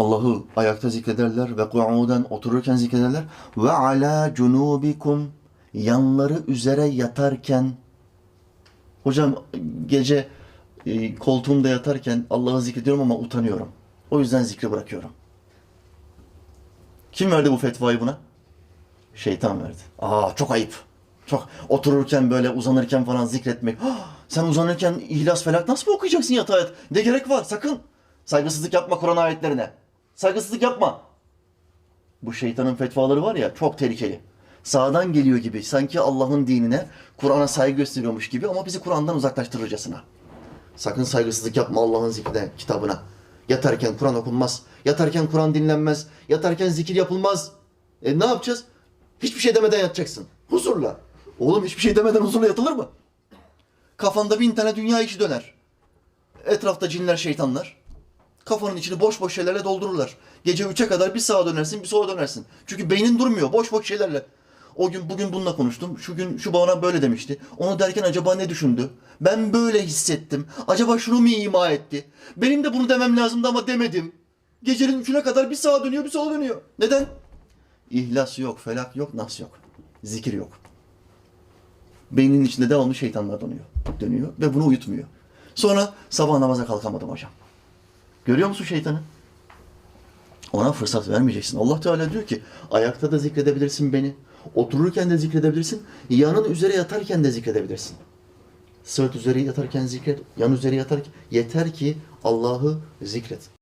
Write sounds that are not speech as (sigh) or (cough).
Allah'ı ayakta zikrederler ve ku'uden otururken zikrederler. Ve ala cunubikum yanları üzere yatarken Hocam gece e, koltuğumda yatarken Allah'ı zikrediyorum ama utanıyorum. O yüzden zikri bırakıyorum. Kim verdi bu fetvayı buna? Şeytan verdi. Aa çok ayıp. Çok otururken böyle uzanırken falan zikretmek. (gasps) Sen uzanırken ihlas felak nasıl mı okuyacaksın yatağa? yat? Ne gerek var? Sakın. Saygısızlık yapma Kur'an ayetlerine. Saygısızlık yapma. Bu şeytanın fetvaları var ya çok tehlikeli. Sağdan geliyor gibi sanki Allah'ın dinine, Kur'an'a saygı gösteriyormuş gibi ama bizi Kur'an'dan uzaklaştırırcasına. Sakın saygısızlık yapma Allah'ın zikrine, kitabına. Yatarken Kur'an okunmaz. Yatarken Kur'an dinlenmez. Yatarken zikir yapılmaz. E ne yapacağız? Hiçbir şey demeden yatacaksın. Huzurla. Oğlum hiçbir şey demeden huzurla yatılır mı? Kafanda bin tane dünya işi döner. Etrafta cinler, şeytanlar. Kafanın içini boş boş şeylerle doldururlar. Gece 3'e kadar bir sağa dönersin, bir sola dönersin. Çünkü beynin durmuyor. Boş boş şeylerle. O gün bugün bununla konuştum. Şu gün şu bana böyle demişti. Onu derken acaba ne düşündü? Ben böyle hissettim. Acaba şunu mu ima etti? Benim de bunu demem lazımdı ama demedim. Gecenin üçüne kadar bir sağa dönüyor, bir sola dönüyor. Neden? İhlas yok, felak yok, nas yok. Zikir yok. Beyninin içinde devamlı şeytanlar dönüyor. Dönüyor ve bunu uyutmuyor. Sonra sabah namaza kalkamadım hocam. Görüyor musun şeytanı? Ona fırsat vermeyeceksin. Allah Teala diyor ki ayakta da zikredebilirsin beni. Otururken de zikredebilirsin. Yanın üzere yatarken de zikredebilirsin. Sırt üzeri yatarken zikret. Yan üzeri yatarken. Yeter ki Allah'ı zikret.